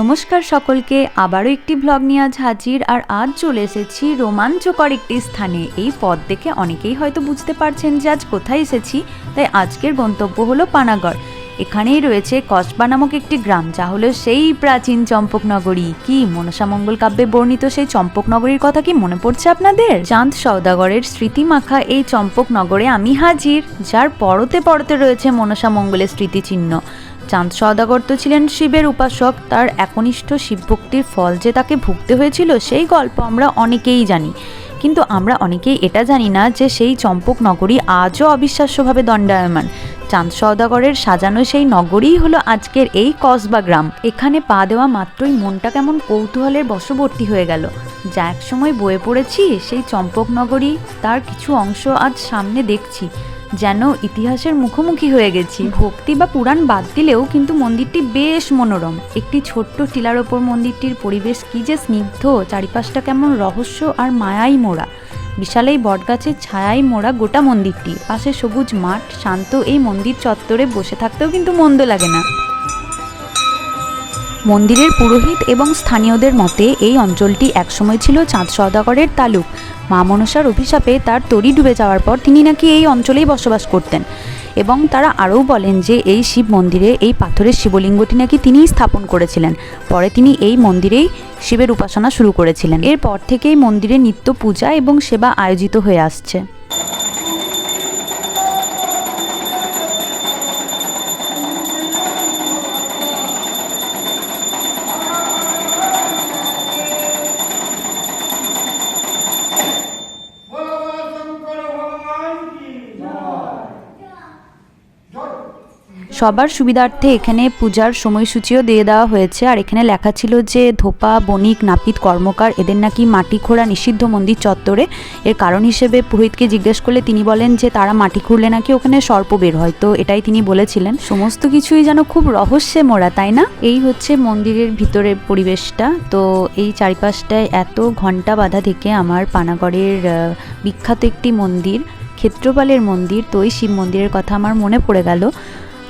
নমস্কার সকলকে, আবারও একটি ব্লগ নিয়ে আজ হাজির। আর আজ চলে এসেছি রোমাঞ্চকর একটি স্থানে। এই পথ দেখে অনেকেই হয়তো বুঝতে পারছেন যে আজ কোথায় এসেছি। তাই আজকের গন্তব্য হলো পানাগড়। এখানেই রয়েছে কসবা নামক একটি গ্রাম, যা হলো সেই প্রাচীন চম্পকনগরী। কি মনসামঙ্গল কাব্যে বর্ণিত সেই চম্পকনগরীর কথা কি মনে পড়ছে আপনাদের? চাঁদ সওদাগরের স্মৃতিমাখা এই চম্পকনগরে আমি হাজির, যার পরতে পরতে রয়েছে মনসামঙ্গলের স্মৃতিচিহ্ন। চাঁদ সওদাগর তো ছিলেন শিবের উপাসক, তার একনিষ্ঠ শিবভক্তির ফল যে তাকে ভুগতে হয়েছিল, সেই গল্প আমরা অনেকেই জানি। কিন্তু আমরা অনেকেই এটা জানি না যে সেই চম্পক নগরী আজও অবিশ্বাস্যভাবে দণ্ডায়মান। চাঁদ সওদাগরের সাজানো সেই নগরীই হলো আজকের এই কসবা গ্রাম। এখানে পা দেওয়া মাত্রই মনটা কেমন কৌতূহলের বশবর্তী হয়ে গেল। যা এক সময় বয়ে পড়েছি, সেই চম্পক নগরী, তার কিছু অংশ আজ সামনে দেখছি। যেন ইতিহাসের মুখোমুখি হয়ে গেছি। ভক্তি বা পুরাণ বাদ দিলেও কিন্তু মন্দিরটি বেশ মনোরম। একটি ছোট্ট টিলার ওপর মন্দিরটির পরিবেশ কি যে স্নিগ্ধ, চারিপাশটা কেমন রহস্য আর মায়াই মোড়া। বিশাল এই বটগাছের ছায়াই মোড়া গোটা মন্দিরটি। পাশে সবুজ মাঠ, শান্ত এই মন্দির চত্বরে বসে থাকতেও কিন্তু মন্দ লাগে না। মন্দিরের পুরোহিত এবং স্থানীয়দের মতে এই অঞ্চলটি একসময় ছিল চাঁদ সওদাগরের তালুক। মা মনসার অভিশাপে তার তরি ডুবে যাওয়ার পর তিনি নাকি এই অঞ্চলেই বসবাস করতেন এবং তারা আরও বলেন যে এই শিব মন্দিরে এই পাথরের শিবলিঙ্গটি নাকি তিনিই স্থাপন করেছিলেন। পরে তিনি এই মন্দিরেই শিবের উপাসনা শুরু করেছিলেন। এরপর থেকেই মন্দিরে নিত্য পূজা এবং সেবা আয়োজিত হয়ে আসছে। সবার সুবিধার্থে এখানে পূজার সময়সূচিও দিয়ে দেওয়া হয়েছে। আর এখানে লেখা ছিল যে, ধোপা, বণিক, নাপিত, কর্মকার, এদের নাকি মাটি খোঁড়া নিষিদ্ধ মন্দির চত্বরে। এর কারণ হিসেবে পুরোহিতকে জিজ্ঞেস করলে তিনি বলেন যে, তারা মাটি খুঁড়লে নাকি ওখানে সর্প বের হয়। তো এটাই তিনি বলেছিলেন। সমস্ত কিছুই যেন খুব রহস্যে মোড়া তাই না? এই হচ্ছে মন্দিরের ভিতরের পরিবেশটা। তো এই চারিপাশটায় এত ঘণ্টা বাঁধা থেকে আমার পানাগড়ের বিখ্যাত একটি মন্দির, ক্ষেত্রপালের মন্দির, তো ওই শিব মন্দিরের কথা আমার মনে পড়ে গেল।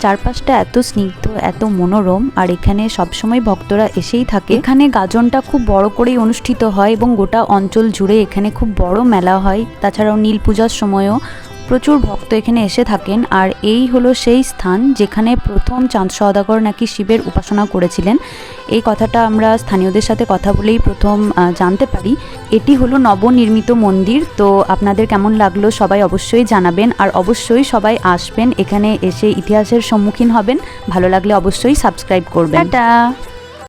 চারপাশটা এত স্নিগ্ধ, এত মনোরম, আর এখানে সবসময় ভক্তরা এসেই থাকে। এখানে গাজনটা খুব বড় করেই অনুষ্ঠিত হয় এবং গোটা অঞ্চল জুড়ে এখানে খুব বড় মেলা হয়। তাছাড়াও নীল পূজার সময়ও প্রচুর ভক্ত এখানে এসে থাকেন, আর এই হলো সেই স্থান যেখানে প্রথম চাঁদ সওদাগর নাকি শিবের উপাসনা করেছিলেন। এই কথাটা আমরা স্থানীয়দের সাথে কথা বলেই প্রথম জানতে পারি। এটি হলো নবনির্মিত মন্দির, তো আপনাদের কেমন লাগল সবাই অবশ্যই জানাবেন, আর অবশ্যই সবাই আসবেন, এখানে এসে ইতিহাসের সম্মুখীন হবেন। ভালো লাগলে অবশ্যই সাবস্ক্রাইব করবেন। টাটা!